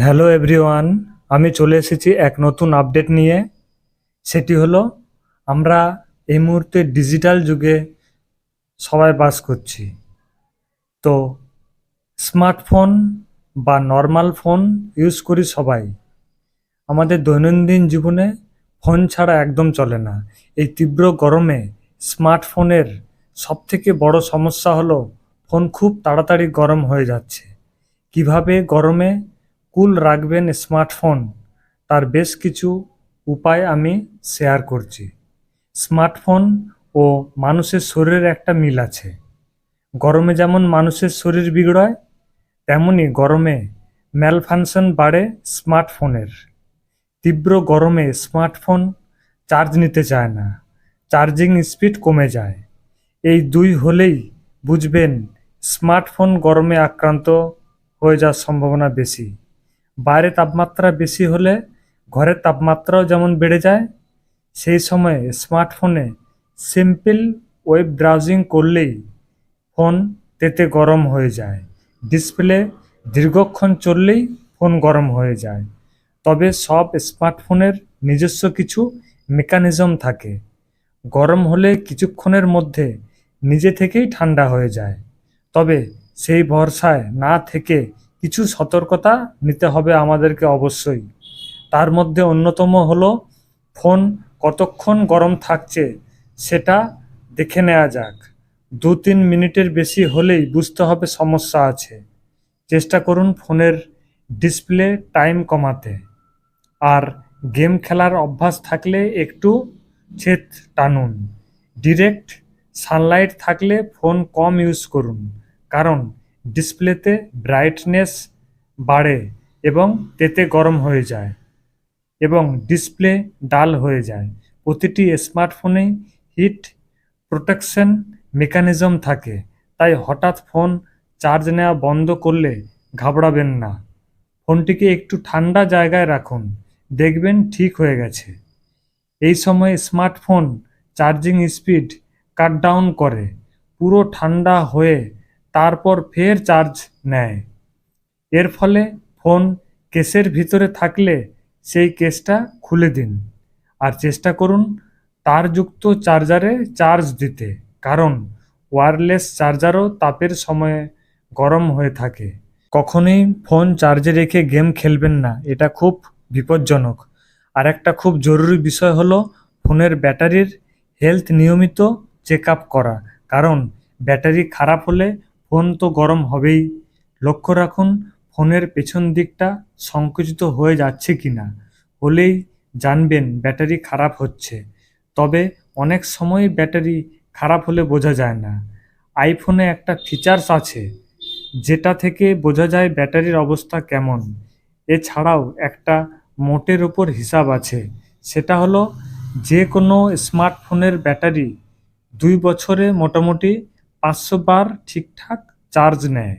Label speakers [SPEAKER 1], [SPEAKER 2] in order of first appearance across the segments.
[SPEAKER 1] Hello everyone, আমি চলে এসেছি এক নতুন আপডেট নিয়ে। সেটি হলো, আমরা এই মুহূর্তে ডিজিটাল যুগে সবাই বাস করছি। তো, স্মার্টফোন বা নর্মাল ফোন ইউজ করি সবাই। আমাদের দৈনন্দিন জীবনে ফোন ছাড়া একদম চলে না। এই তীব্র গরমে স্মার্টফোনের সবথেকে বড় সমস্যা হলো, ফোন খুব তাড়াতাড়ি গরম হয়ে যাচ্ছে। কীভাবে গরমে কুল রাখবেন স্মার্টফোন। তার বেশ কিছু উপায় আমি শেয়ার করছি। স্মার্টফোন ও মানুষের শরীরের একটা মিল আছে। গরমে যেমন মানুষের শরীর বিগড়ায়, তেমনি গরমে ম্যালফাংশন বাড়ে স্মার্টফোনের। তীব্র গরমে স্মার্টফোন চার্জ নিতে চায় না চার্জিং স্পিড কমে যায়। এই দুই হলেই বুঝবেন, স্মার্টফোন গরমে আক্রান্ত হয়ে যাওয়ার সম্ভাবনা বেশি। বাইরে তাপমাত্রা বেশি হলে ঘরের তাপমাত্রাও যেমন বেড়ে যায়, সেই সময়ে স্মার্টফোনে সিম্পল ওয়েব ব্রাউজিং করলেই ফোন তেতে গরম হয়ে যায়। ডিসপ্লে দীর্ঘক্ষণ চললেই ফোন গরম হয়ে যায়। তবে সব স্মার্টফোনের নিজস্ব কিছু মেকানিজম থাকে। গরম হলে কিছুক্ষণের মধ্যে নিজে থেকেই ঠান্ডা হয়ে যায়। তবে সেই ভরসায় না থেকে কিছু সতর্কতা নিতে হবে আমাদেরকে অবশ্যই। তার মধ্যে অন্যতম হলো ফোন কতক্ষণ গরম থাকছে সেটা দেখে নেওয়া যাক। দু তিন মিনিটের বেশি হলেই বুঝতে হবে সমস্যা আছে। চেষ্টা করুন ফোনের ডিসপ্লে টাইম কমাতে। আর গেম খেলার অভ্যাস থাকলে একটু ছেদ টানুন। ডিরেক্ট সানলাইট থাকলে ফোন কম ইউজ করুন। কারণ ডিসপ্লেতে ব্রাইটনেস বাড়ে এবং তেতে গরম হয়ে যায় এবং ডিসপ্লে ডাল হয়ে যায়। প্রতিটি স্মার্টফোনেই হিট প্রোটেকশন মেকানিজম থাকে, তাই হঠাৎ ফোন চার্জ নেওয়া বন্ধ করলে ঘাবড়াবেন না। ফোনটিকে একটু ঠান্ডা জায়গায় রাখুন, দেখবেন ঠিক হয়ে গেছে। এই সময় smartphone charging speed cut down করে, পুরো ঠান্ডা হয়ে তারপর ফের চার্জ নেয়। এর ফলে ফোন কেসের ভিতরে থাকলে সেই কেসটা খুলে দিন। আর চেষ্টা করুন তারযুক্ত চার্জারে চার্জ দিতে, কারণ ওয়্যারলেস চার্জারও তাপের সময়ে গরম হয়ে থাকে। কখনোই ফোন চার্জে রেখে গেম খেলবেন না, এটা খুব বিপজ্জনক। আর একটা খুব জরুরি বিষয় হলো ফোনের ব্যাটারির হেলথ নিয়মিত চেক আপ করা, কারণ ব্যাটারি খারাপ হলে ফোন তো গরম হবেই। লক্ষ্য রাখুন, ফোনের পেছন দিকটা সংকুচিত হয়ে যাচ্ছে কি না হলেই জানবেন ব্যাটারি খারাপ হচ্ছে। তবে অনেক সময় ব্যাটারি খারাপ হলে বোঝা যায় না। আইফোনে একটা ফিচার্স আছে, যেটা থেকে বোঝা যায় ব্যাটারির অবস্থা কেমন। এছাড়াও একটা মোটের ওপর হিসাব আছে, সেটা হলো যে কোনো স্মার্টফোনের ব্যাটারি দুই বছরে মোটামুটি পাঁচশো বার ঠিকঠাক চার্জ নেয়।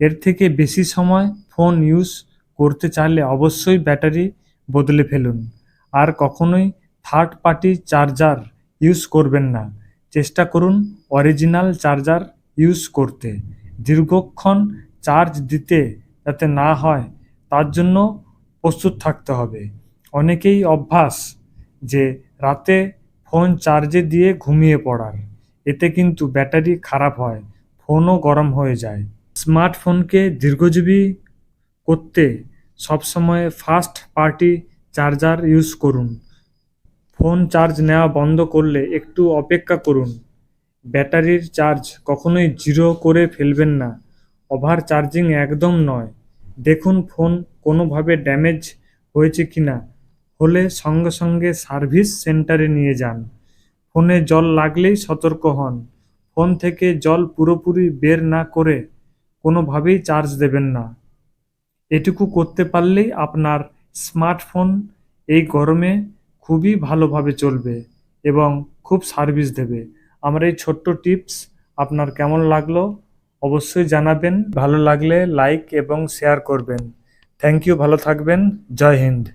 [SPEAKER 1] এর থেকে বেশি সময় ফোন ইউজ করতে চাইলে অবশ্যই ব্যাটারি বদলে ফেলুন। আর কখনোই থার্ড পার্টি চার্জার ইউজ করবেন না। চেষ্টা করুন অরিজিনাল চার্জার ইউজ করতে। দীর্ঘক্ষণ চার্জ দিতে যাতে না হয়, তার জন্য প্রস্তুত থাকতে হবে। অনেকেই অভ্যাস যে রাতে ফোন চার্জে দিয়ে ঘুমিয়ে পড়ার। এতে কিন্তু ব্যাটারি খারাপ হয়, ফোনও গরম হয়ে যায়। স্মার্টফোনকে দীর্ঘজীবী করতে সবসময় ফাস্ট পার্টি চার্জার ইউজ করুন। ফোন চার্জ নেওয়া বন্ধ করলে একটু অপেক্ষা করুন। ব্যাটারির চার্জ কখনোই জিরো করে ফেলবেন না, ওভার চার্জিং একদম নয়। দেখুন ফোন কোনোভাবে ড্যামেজ হয়েছে কিনা, হলে সঙ্গে সঙ্গে সার্ভিস সেন্টারে নিয়ে যান। ফোনে জল লাগলেই সতর্ক হন। ফোন থেকে জল পুরোপুরি বের না করে কোনোভাবেই চার্জ দেবেন না। এটুকু করতে পারলেই আপনার স্মার্টফোন এই গরমে খুবই ভালোভাবে চলবে এবং খুব সার্ভিস দেবে। আমার এই ছোট্ট টিপস আপনার কেমন লাগল অবশ্যই জানাবেন। ভালো লাগলে লাইক এবং শেয়ার করবেন। থ্যাংক ইউ, ভালো থাকবেন। জয় হিন্দ।